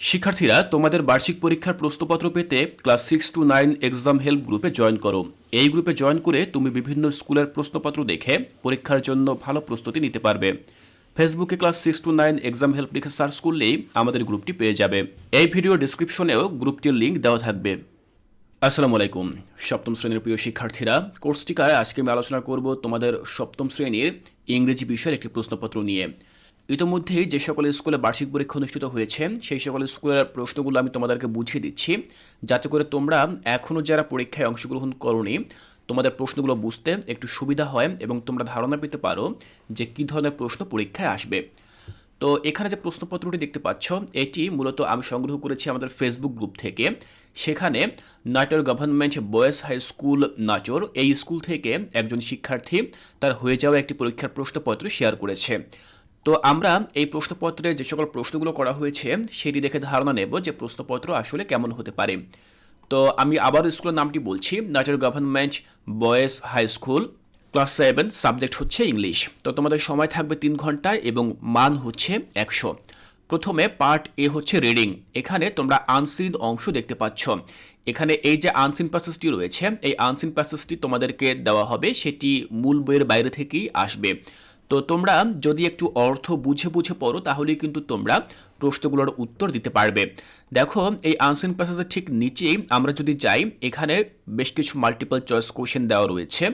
শিক্ষার্থীরা তোমাদের বার্ষিক পরীক্ষার প্রশ্নপত্র পেতে class six to nine exam help গ্রুপে জয়েন করো। এই গ্রুপে জয়েন করে তুমি বিভিন্ন স্কুলের প্রশ্নপত্র দেখে পরীক্ষার জন্য ভালো প্রস্তুতি নিতে পারবে। ফেসবুকে class six to nine exam help লিখে সার্চ করলেই আমাদের গ্রুপটি পেয়ে যাবে। এই ভিডিও ডিসক্রিপশনেও গ্রুপটির লিঙ্ক দেওয়া থাকবে। আসসালামু আলাইকুম। সপ্তম শ্রেণির প্রিয় শিক্ষার্থীরা কোর্সটিকায় আজকে আমি আলোচনা করব তোমাদের সপ্তম শ্রেণির ইংরেজি বিষয়ের একটি প্রশ্নপত্র নিয়ে। ইতোমধ্যেই যে সকল স্কুলে বার্ষিক পরীক্ষা অনুষ্ঠিত হয়েছে, সেই সকল স্কুলের প্রশ্নগুলো আমি তোমাদেরকে বুঝিয়ে দিচ্ছি। যাতে করে তোমরা এখনও যারা পরীক্ষায় অংশগ্রহণ করনি, তোমাদের প্রশ্নগুলো বুঝতে একটু সুবিধা হয় এবং তোমরা ধারণা পেতে পারো যে কী ধরনের প্রশ্ন পরীক্ষায় আসবে। তো এখানে যে প্রশ্নপত্রটি দেখতে পাচ্ছ, এটি মূলত আমি সংগ্রহ করেছি আমাদের ফেসবুক গ্রুপ থেকে। সেখানে Natore government boys high school Natore, এই স্কুল থেকে একজন শিক্ষার্থী তার হয়ে যাওয়া একটি পরীক্ষার প্রশ্নপত্র শেয়ার করেছে। তো আমরা এই প্রশ্নপত্রে যে সকল প্রশ্নগুলো করা হয়েছে, সেটি দেখে ধারণা নেব যে প্রশ্নপত্র আসলে কেমন হতে পারে। তো আমি আবার স্কুলের নামটি বলছি Natore government boys high school class seven subject হচ্ছে ইংলিশ তো তোমাদের সময় থাকবে তিন ঘন্টায় এবং মান হচ্ছে একশো। প্রথমে পার্ট এ হচ্ছে রিডিং এখানে তোমরা আনসিন অংশ দেখতে পাচ্ছ। এখানে এই যে আনসিন প্যাসেজটি রয়েছে, এই আনসিন প্যাসেজটি তোমাদেরকে দেওয়া হবে, সেটি মূল বইয়ের বাইরে থেকেই আসবে। তো তোমরা যদি একটু অর্থ বুঝে বুঝে পড়ো, তাহলেই কিন্তু তোমরা প্রশ্নগুলোর উত্তর দিতে পারবে। দেখো, এই আনসিন প্যাসেজের ঠিক নিচেই আমরা যদি যাই, এখানে বেশ কিছু মাল্টিপল চয়েস কোশ্চেন দেওয়া রয়েছে।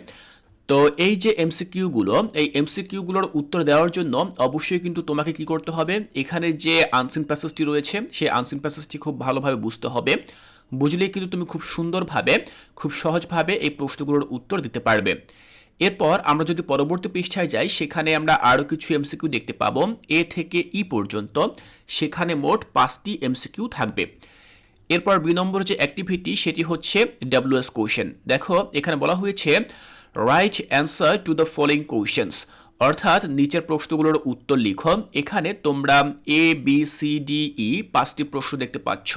তো এই যে এমসিকিউগুলো এই এমসিকিউগুলোর উত্তর দেওয়ার জন্য অবশ্যই কিন্তু তোমাকে কি করতে হবে, এখানে যে আনসিন প্যাসেজটি রয়েছে, সেই আনসিন প্যাসেজটি খুব ভালোভাবে বুঝতে হবে। বুঝলেই কিন্তু তুমি খুব সুন্দরভাবে, খুব সহজভাবে এই প্রশ্নগুলোর উত্তর দিতে পারবে। এরপর আমরা যদি পরবর্তী পৃষ্ঠায় যাই, সেখানে আমরা আরও কিছু এমসিকিউ দেখতে পাবো। এ থেকে ই পর্যন্ত সেখানে মোট পাঁচটি এমসিকিউ থাকবে। এরপর বি নম্বর যে অ্যাক্টিভিটি সেটি হচ্ছে ডাব্লিউএস কোয়েশন দেখো, এখানে বলা হয়েছে write answer to the following questions অর্থাৎ নিচের প্রশ্নগুলোর উত্তর লিখো। এখানে তোমরা A B C D E পাঁচটি প্রশ্ন দেখতে পাচ্ছ।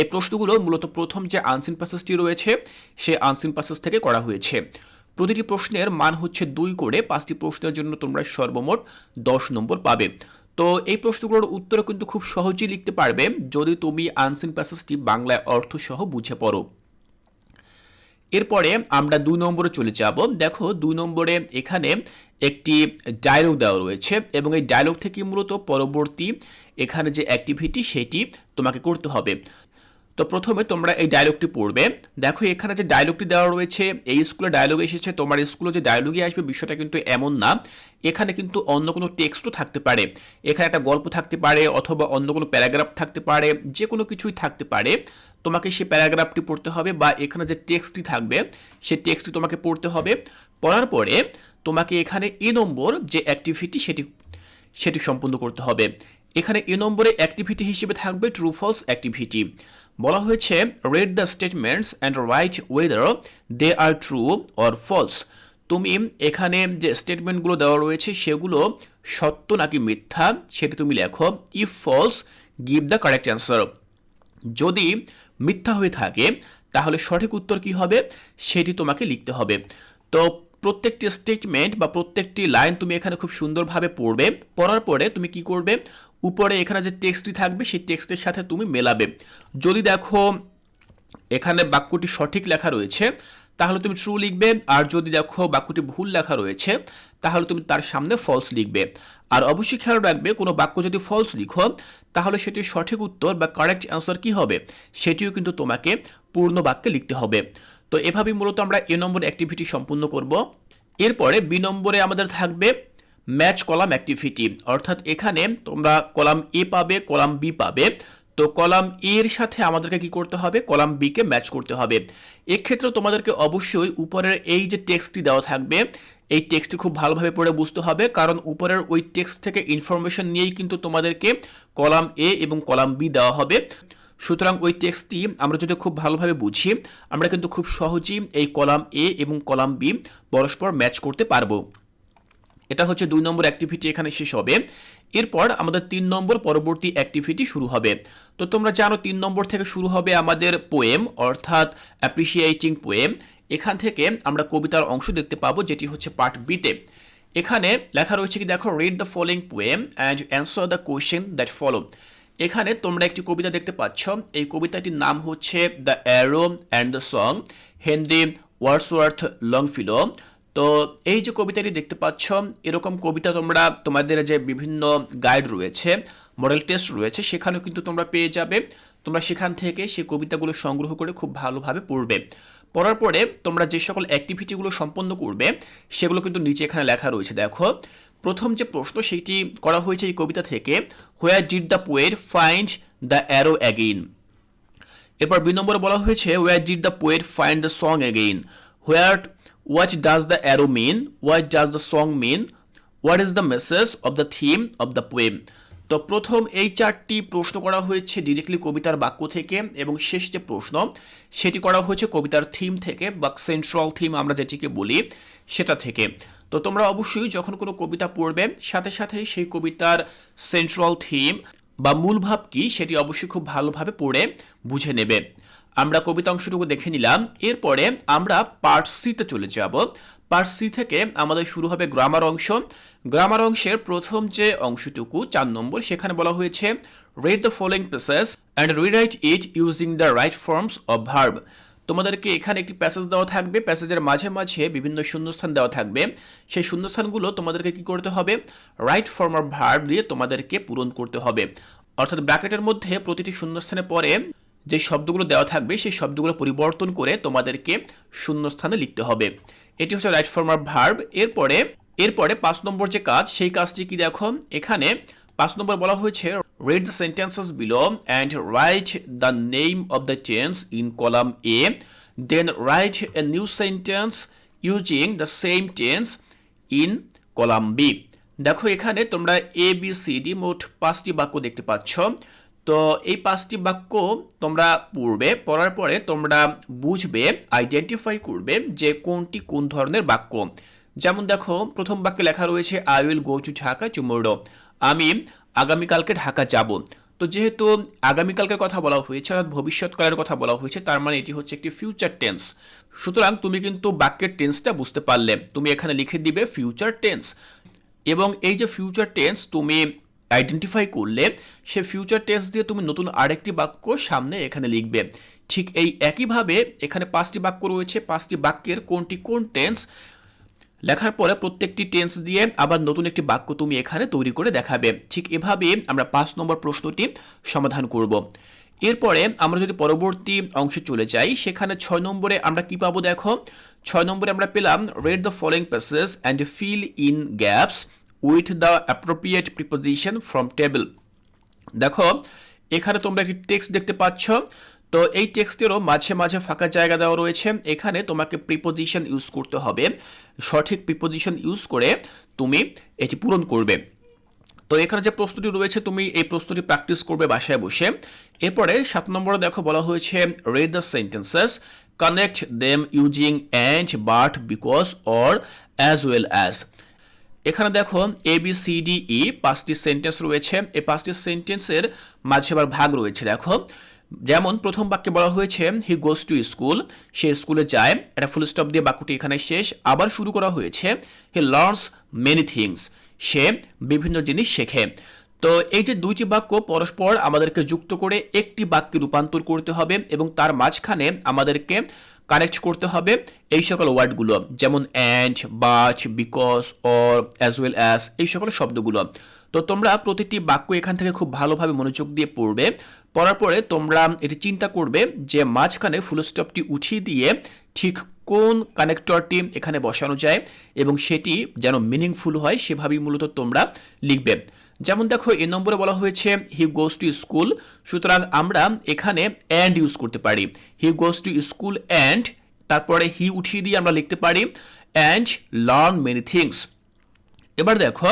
এই প্রশ্নগুলো মূলত প্রথম যে আনসিন প্যাসেজটি রয়েছে সে আনসিন প্যাসেজ থেকে করা হয়েছে। প্রতিটি প্রশ্নের মান হচ্ছে দুই করে, পাঁচটি প্রশ্নের জন্য তোমরা সর্বমোট দশ নম্বর পাবে। তো এই প্রশ্নগুলোর উত্তর কিন্তু খুব সহজেই লিখতে পারবে যদি তুমি আনসিন প্যাসেজটি বাংলায় অর্থসহ বুঝে পড়ো। এরপরে আমরা দুই নম্বরে চলে যাব। দেখো দুই নম্বরে এখানে একটি ডায়লগ দেওয়া রয়েছে এবং এই ডায়লগ থেকে মূলত পরবর্তী এখানে যে অ্যাক্টিভিটি সেটি তোমাকে করতে হবে। তো প্রথমে তোমরা এই ডায়লগটি পড়বে। দেখো, এখানে যে ডায়লগটি দেওয়া রয়েছে, এই স্কুলে ডায়লগ এসেছে, তোমার স্কুলে যে ডায়লগে আসবে বিষয়টা কিন্তু এমন না। এখানে কিন্তু অন্য কোনো টেক্সটও থাকতে পারে। এখানে একটা গল্প থাকতে পারে অথবা অন্য কোনো প্যারাগ্রাফ থাকতে পারে যে কোনো কিছুই থাকতে পারে। তোমাকে সেই প্যারাগ্রাফটি পড়তে হবে বা এখানে যে টেক্সটটি থাকবে, সেই টেক্সটটি তোমাকে পড়তে হবে। পড়ার পরে তোমাকে এখানে এ নম্বর যে অ্যাক্টিভিটি সেটি সেটি সম্পূর্ণ করতে হবে। এখানে এ নম্বরে অ্যাক্টিভিটি হিসেবে থাকবে ট্রু ফলস অ্যাক্টিভিটি বলা হয়েছে read the statements and write whether they are true or false তুমি এখানে যে স্টেটমেন্টগুলো দেওয়া রয়েছে, সেগুলো সত্য নাকি মিথ্যা, সেটি তুমি লেখো। If false give the correct answer যদি মিথ্যা হয়ে থাকে, তাহলে সঠিক উত্তর কি হবে? সেটি তোমাকে লিখতে হবে। তো প্রত্যেকটি স্টেটমেন্ট বা প্রত্যেকটি লাইন তুমি এখানে খুব সুন্দরভাবে পড়বে। পড়ার পরে তুমি কি করবে? উপরে এখানে যে টেক্সটটি থাকবে, সেই টেক্সটের সাথে তুমি মেলাবে। যদি দেখো এখানে বাক্যটি সঠিক লেখা রয়েছে, তাহলে তুমি ট্রু লিখবে, আর যদি দেখো বাক্যটি ভুল লেখা রয়েছে, তাহলে তুমি তার সামনে ফলস লিখবে। আর অবশ্যই খেয়াল রাখবে, কোনো বাক্য যদি ফলস লিখো, তাহলে সেটির সঠিক উত্তর বা কারেক্ট অ্যান্সার কি হবে? সেটিও কিন্তু তোমাকে পূর্ণ বাক্যে লিখতে হবে। তো এভাবেই মূলত আমরা এ নম্বর অ্যাক্টিভিটি সম্পূর্ণ করব। এরপরে বি নম্বরে আমাদের থাকবে ম্যাচ কলাম অ্যাক্টিভিটি অর্থাৎ এখানে তোমরা কলাম এ পাবে কলাম বি পাবে। তো কলাম এর সাথে আমাদেরকে কি করতে হবে? কলাম বিকে ম্যাচ করতে হবে। এক্ষেত্রে তোমাদেরকে অবশ্যই উপরের এই যে টেক্সটটি দেওয়া থাকবে, এই টেক্সটটি খুব ভালোভাবে পড়ে বুঝতে হবে। কারণ উপরের ওই টেক্সট থেকে ইনফরমেশন নিয়েই কিন্তু তোমাদেরকে কলাম এ এবং কলাম বি দেওয়া হবে। সুতরাং ওই টেক্সটটি আমরা যদি খুব ভালোভাবে বুঝি, আমরা কিন্তু খুব সহজেই এই কলাম এ এবং কলাম বি পরস্পর ম্যাচ করতে পারব। এটা হচ্ছে দুই নম্বর অ্যাক্টিভিটি এখানে শেষ হবে। এরপর আমাদের তিন নম্বর পরবর্তী অ্যাক্টিভিটি শুরু হবে। তো তোমরা জানো তিন নম্বর থেকে শুরু হবে আমাদের পোয়েম অর্থাৎ অ্যাপ্রিসিয়েটিং পোয়েম এখান থেকে আমরা কবিতার অংশ দেখতে পাবো, যেটি হচ্ছে পার্ট বিতে এখানে লেখা রয়েছে কি, দেখো read the following poem and answer the question that follow এখানে তোমরা একটি কবিতা দেখতে পাচ্ছ। এই কবিতাটির নাম হচ্ছে the arrow and the song Henry Wordsworth Longfellow. তো এই যে কবিতাটি দেখতে পাচ্ছ, এরকম কবিতা তোমরা, তোমাদের যে বিভিন্ন গাইড রয়েছে মডেল টেস্ট রয়েছে, সেখানেও কিন্তু তোমরা পেয়ে যাবে। তোমরা সেখান থেকে সেই কবিতাগুলো সংগ্রহ করে খুব ভালোভাবে পড়বে। পড়ার পরে তোমরা যে সকল অ্যাক্টিভিটিগুলো সম্পন্ন করবে, সেগুলো কিন্তু নিচে এখানে লেখা রয়েছে। দেখো, প্রথম যে প্রশ্ন সেটি করা হয়েছে এই কবিতা থেকে where did the poet find the arrow again এরপর দুই নম্বরে বলা হয়েছে where did the poet find the song again where what does the arrow mean what does the song mean what is the message of the theme of the poem তো প্রথম এই চারটি প্রশ্ন করা হয়েছে ডিরেক্টলি কবিতার বাক্য থেকে এবং শেষ যে প্রশ্ন, সেটি করা হয়েছে কবিতার থিম থেকে বা সেন্ট্রাল থিম আমরা যেটিকে বলি, সেটা থেকে। তো তোমরা অবশ্যই যখন কোনো কবিতা পড়বে, সাথে সাথে সেই কবিতার সেন্ট্রাল থিম বা মূল ভাব কি, সেটি অবশ্যই খুব ভালোভাবে পড়ে বুঝে নেবে। আমরা কবিতা অংশটুকু দেখে নিলাম। এরপরে আমরা পার্ট সিতে চলে যাব। পার্ট সি থেকে আমাদের শুরু হবে গ্রামার অংশ। গ্রামার অংশের প্রথম যে অংশটুকু, চার নম্বর, সেখানে বলা হয়েছে read the following passage and rewrite it using the right forms of verb তোমাদেরকে এখানে একটি প্যাসেজ দেওয়া থাকবে। প্যাসেজের মাঝে মাঝে বিভিন্ন শূন্যস্থান দেওয়া থাকবে। সেই শূন্যস্থানগুলো তোমাদেরকে কি করতে হবে? রাইট ফর্ম অফ ভার্ব দিয়ে তোমাদেরকে পূরণ করতে হবে। অর্থাৎ ব্র্যাকেটের মধ্যে প্রতিটি শূন্যস্থানে পরে যে শব্দগুলো দেওয়া থাকবে, সেই শব্দগুলো পরিবর্তন করে তোমাদেরকে শূন্যস্থানে লিখতে হবে। এটি হচ্ছে রাইট ফর্ম অফ ভার্ব এরপরে এরপরে পাঁচ নম্বর যে কাজ, সেই কাজটি কি দেখো? এখানে পাঁচ নম্বর বলা হয়েছে read the sentences below and write the name of the tense in column A then write a new sentence using the same tense in column B দেখো এখানে তোমরা এ বি সি ডি মোট পাঁচটি বাক্য দেখতে পাচ্ছ। তো এই পাঁচটি বাক্য তোমরা পড়বে, পড়ার পরে তোমরা বুঝবে আইডেন্টিফাই করবে যে কোনটি কোন ধরনের বাক্য। যেমন দেখো, প্রথম বাক্যে লেখা রয়েছে I will go to Dhaka tomorrow আমি আগামীকালকে ঢাকা যাব। তো যেহেতু আগামীকালকের কথা বলা হয়েছে, অর্থাৎ ভবিষ্যৎকালের কথা বলা হয়েছে, তার মানে এটি হচ্ছে একটি ফিউচার টেন্স সুতরাং তুমি কিন্তু বাক্যের টেন্সটা বুঝতে পারলে। তুমি এখানে লিখে দিবে ফিউচার টেন্স এবং এই যে ফিউচার টেন্স তুমি আইডেন্টিফাই করলে সে ফিউচার টেন্স দিয়ে তুমি নতুন আরেকটি বাক্য সামনে এখানে লিখবে। ঠিক এই একইভাবে এখানে পাঁচটি বাক্য রয়েছে, পাঁচটি বাক্যের কোনটি কোন টেন্স লেখার পরে প্রত্যেকটি টেন্স দিয়ে আবার নতুন একটি বাক্য তুমি এখানে তৈরি করে দেখাবে। ঠিক এভাবে আমরা পাঁচ নম্বর প্রশ্নটি সমাধান করব। এরপরে আমরা যদি পরবর্তী অংশে চলে যাই, সেখানে ছয় নম্বরে আমরা কি পাবো দেখো? ছয় নম্বরে আমরা পেলাম read the following passage and fill in gaps with the appropriate preposition from table দেখো, এখানে তোমরা একটি টেক্সট দেখতে পাচ্ছ। তো এই টেক্সটেরও মাঝে মাঝে ফাঁকা জায়গা দেওয়া রয়েছে। এখানে তোমাকে প্রিপোজিশন ইউজ করতে হবে। সঠিক প্রিপোজিশন ইউজ করে তুমি এটি পূরণ করবে। তো এখানে যে প্রস্তুতি রয়েছে, তুমি এই প্রস্তুতি প্র্যাকটিস করবে বাসায় বসে। এরপরে সাত নম্বরে দেখো, বলা হয়েছে read the sentences connect them using and but because or as well as এখানে দেখো A B C D E পাঁচটি সেন্টেন্স রয়েছে। এই পাঁচটি সেন্টেন্সের মাঝে আবার ভাগ রয়েছে, দেখো। যেমন প্রথম বাক্যে বলা হয়েছে হি গোস টু স্কুল সে স্কুলে যায়। এটা ফুল স্টপ দিয়ে বাক্যটি এখানে শেষ। আবার শুরু করা হয়েছে হি লার্নস মেনি থিংস সে বিভিন্ন জিনিস শেখে। তো এই যে দুইটি বাক্য পরস্পর আমাদেরকে যুক্ত করে একটি বাক্যে রূপান্তর করতে হবে এবং তার মাঝখানে আমাদেরকে কানেক্ট করতে হবে এই সকল ওয়ার্ডগুলো, যেমন and but because or as well as এই সকল শব্দগুলো। তো তোমরা প্রতিটি বাক্য এখান থেকে খুব ভালোভাবে মনোযোগ দিয়ে পড়বে। পড়ার পরে তোমরা এটি চিন্তা করবে যে মাঝখানে ফুল স্টপটি উঠিয়ে দিয়ে ঠিক কোন কানেক্টরটি এখানে বসানো যায় এবং সেটি যেন মিনিংফুল হয়, সেভাবেই মূলত তোমরা লিখবে। যেমন দেখো, এ নম্বরে বলা হয়েছে হি গোস টু স্কুল সুতরাং আমরা এখানে অ্যান্ড ইউজ করতে পারি। He goes to school and তারপরে হি উঠিয়ে দিয়ে আমরা লিখতে পারি অ্যান্ড লার্ন মেনি থিংস এবার দেখো,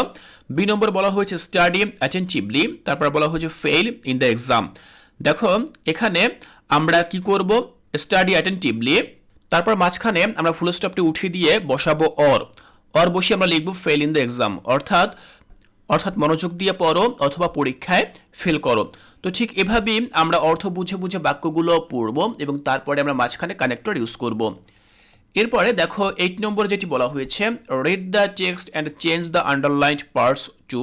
বি নম্বর বলা হয়েছে স্টাডি অ্যাটেন্টিভলি তারপর বলা হয়েছে ফেল ইন দ্য এক্সাম দেখো, এখানে আমরা কি করব? স্টাডি অ্যাটেন্টিভলি তারপর মাঝখানে আমরা ফুল স্টপটি উঠিয়ে দিয়ে বসাবো অর অর বসে আমরা লিখব ফেল ইন দ্য এক্সাম অর্থাৎ অর্থাৎ মনোযোগ দিয়ে পড়ো অথবা পরীক্ষায় ফেল করো। তো ঠিক এভাবেই আমরা অর্থ বুঝে বুঝে বাক্যগুলো পড়ব এবং তারপরে আমরা মাঝখানে কানেক্টর ইউজ করব। এরপরে দেখো এইট নম্বরে যেটি বলা হয়েছে read the text and change the underlined parts to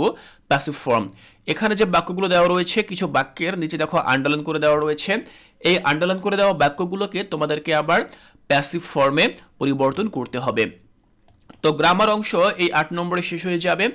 passive form এখানে যে বাক্যগুলো দেওয়া রয়েছে, কিছু বাক্যের নিচে দেখো আন্ডারলাইন করে দেওয়া রয়েছে। এই আন্ডারলাইন করে দেওয়া বাক্যগুলোকে তোমাদেরকে আবার প্যাসিভ ফর্মে পরিবর্তন করতে হবে। তো গ্রামার অংশ এই আট নম্বরে শেষ হয়ে যাবে।